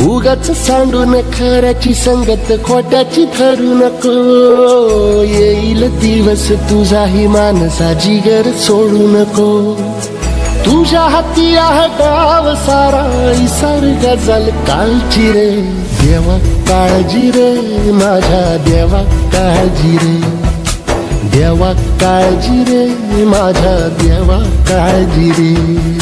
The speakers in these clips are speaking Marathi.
उगाच सांडून खऱ्याची संगत खोट्याची ठरू नको. येईल दिवस तुझाही मानसा जिगर सोडू नको. तुझ्या हाती आहे गाव सारा इसार गजल कालची रे. देवा काळजी रे माझ्या देवा काळजी रे. देवा काळजी रे माझ्या देवा काळजी रे.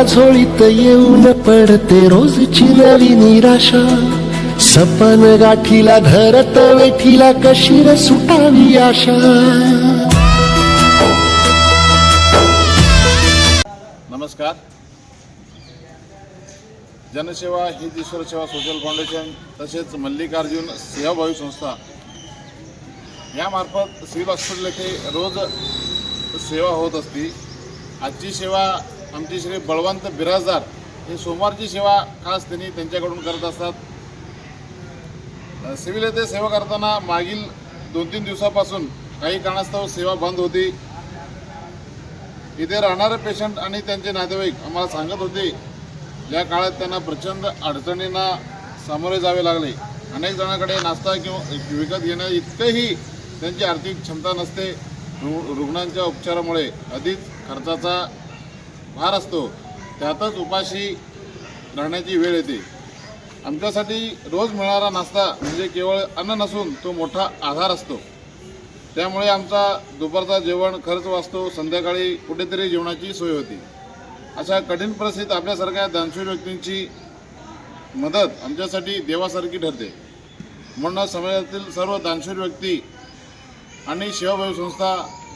फाटक्या झोळीत येऊन पडते रोजची नवी निराशा. सपन गाठीला धरत वेठीला कशीर सुटावी आशा. नमस्कार. जनसेवा हित ईश्वर सेवा सोशल फाउंडेशन तसेच मल्लिकार्जुन सेवाभावी संस्था. यामार्फत सिव्हिल हॉस्पिटल येथे रोज सेवा होत असते. आजची सेवा आमचे श्री बळवंत बिराजदार हे सोमवारची सेवा खास त्यांनी त्यांच्याकडून करत असतात. सिव्हिल येथे सेवा करताना मागील दोन तीन दिवसापासून काही कारणास्तव सेवा बंद होती. इथे राहणारे पेशंट आणि त्यांचे नातेवाईक आम्हाला सांगत होते. या काळात त्यांना प्रचंड अडचणींना सामोरे जावे लागले. अनेक जणांकडे नाश्ता किंवा विकत घेणं इतकंही त्यांची आर्थिक क्षमता नसते. रु रुग्णांच्या उपचारामुळे अधिक खर्चाचा भार असतो त्यातच उपाशी राहण्याची वेळ येते. आमच्यासाठी रोज मिळणारा नाश्ता म्हणजे केवळ अन्न नसून तो मोठा आधार असतो. त्यामुळे आमचा दुपारचा जेवण खर्च वाचतो संध्याकाळी कुठेतरी जेवणाची सोय होती. अशा कठीण परिस्थितीत आपल्यासारख्या दानशूर व्यक्तींची मदत आमच्यासाठी देवासारखी ठरते. म्हणून समाजातील सर्व दानशूर व्यक्ती आणि सेवाभावी संस्था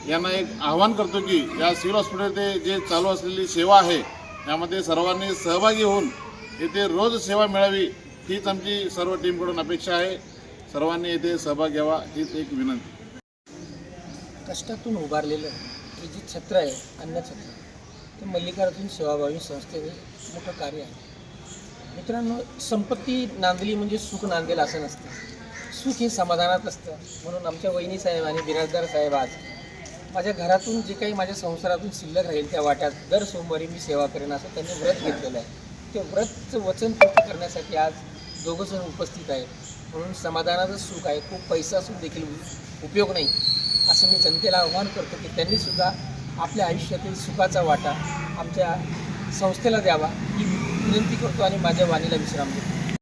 यांना एक आवाहन करतो की या सिव्हिल हॉस्पिटल जे चालू असलेली सेवा आहे यामध्ये सर्वांनी सहभागी होऊन येथे रोज सेवा मिळावी हीच आमची सर्व टीमकडून अपेक्षा आहे. सर्वांनी येथे सहभाग घ्यावा हीच एक विनंती. कष्टातून उभारलेलं हे जे छत्र आहे अन्नछत्र ते मल्लिकार्जुन सेवाभावी संस्थेचे मोठं कार्य आहे. मित्रांनो संपत्ती नांदली म्हणजे सुख नांदेल असं नसतं. सुख हे समाधानात असतं. म्हणून आमच्या वहिनी साहेब आणि बिराजदार साहेब आज माझ्या घरातून जे काही माझ्या संसारातून शिल्लक राहील त्या वाट्यात दर सोमवारी मी सेवा करेन असं त्यांनी व्रत घेतलेलं आहे. ते व्रतचं वचन पूर्ण करण्यासाठी आज दोघंजण उपस्थित आहेत. म्हणून समाधानाचं सुख आहे. खूप पैसा असून देखील उपयोग नाही. असं मी जनतेला आव्हान करतो की त्यांनीसुद्धा आपल्या आयुष्यातील सुखाचा वाटा आमच्या संस्थेला द्यावा ही विनंती करतो आणि माझ्या वाणीला विश्राम देतो.